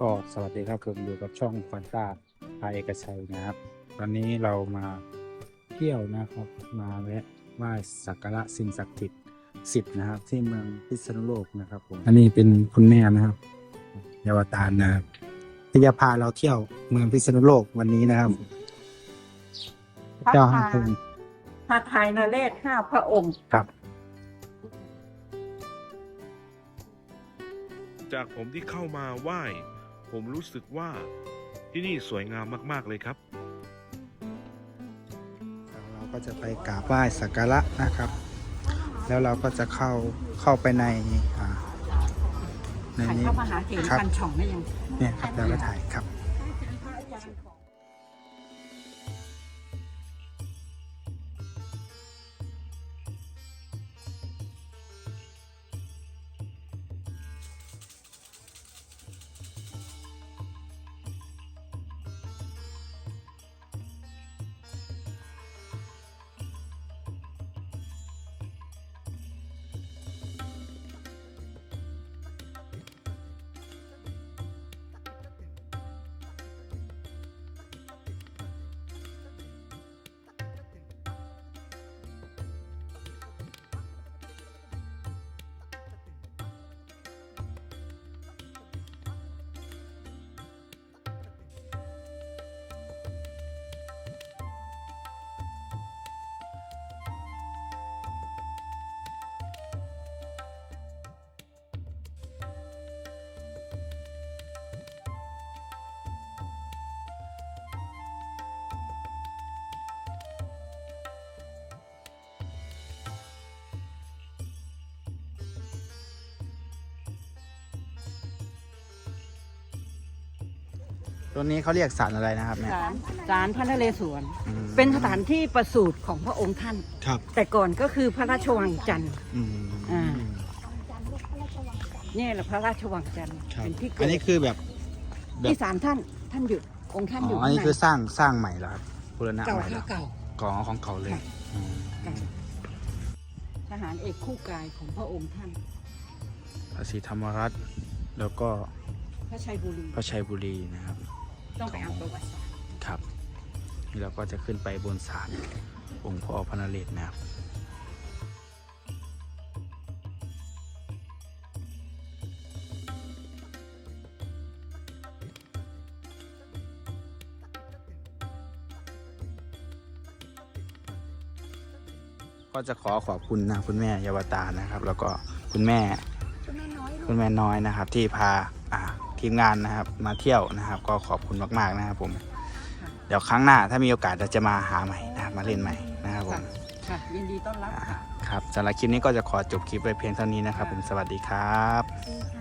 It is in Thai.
ก็สวัสดีครับผมอยู่กับช่องฟันต้าพาเอกชัยนะครับ ตอนนี้เรามาเที่ยวนะครับมาแวะไหว้สักการะสิ่งศักดิ์สิทธิ์สิบนะครับ ที่เมืองพิษณุโลกนะครับผมอันนี้เป็นคุณแม่นะครับเยาวตานนะครับที่จะพาเราเที่ยวเมืองพิษณุโลกวันนี้นะครับ เจ้าห้าคนพระไทยนเรศห้าพระองค์ครับ จากผมที่เข้ามาไหว้ ผมรู้สึกว่าที่นี่สวยงามมาก ๆ เลยครับ เราก็จะไปกราบไหว้สักการะนะครับ แล้วเราก็จะเข้าเข้าไปในอ่าในถ่ายนี้พระมหาเถรครับพันช่องได้ยัง เนี่ยครับแล้วก็ถ่ายครับ ตัวนี้เขาเรียกสารอะไรนะครับเนี่ย ศาลศาลพระนเรศวร อืม เป็นสถานที่ประสูติของพระองค์ท่าน ครับ แต่ก่อนก็คือพระราชวังจันทร์ อืมอ่า เนี่ยแหละพระราชวังจันทร์ครับเป็นที่เกิอันดนี้คือแบบ แบบ ที่ศาลท่านท่านอยู่องค์ท่านอ๋อยู่ออันนี้ข้างในคือสร้างสร้างใหม่แล้วครับบูรณะเก่าใหม่ค่ะแล้วเก่าก่อของเขาเลยค่ะ อืมเก่าทหารเอกคู่กายของพระองค์ท่าน พระศรีธรรมรัตน์แล้วก็พระชัยบุรีพระชัยบุรีนะครับ ต้องไปอ่านประวัติศาสตร์ครับนี่เราก็จะขึ้นไปบนศาลองค์พ่อพระนเรศนะครับก็จะขอขอบคุณนะคุณแม่เยาวตานะครับ แล้วก็คุณแม่คุณแม่น้อยนะครับที่พาอ่า ทีมงานนะครับ มาเที่ยวนะครับ ก็ขอบคุณมากๆนะครับผม เดี๋ยวครั้งหน้าถ้ามีโอกาสเราจะมาหาใหม่นะครับมาเล่นใหม่นะครับผมค่ะยินดีต้อนรับอ่าค่ะครับสำหรับคลิปนี้ก็จะขอจบคลิปไปเพียงเท่านี้นะครับ ผมสวัสดีครับดีค่ะ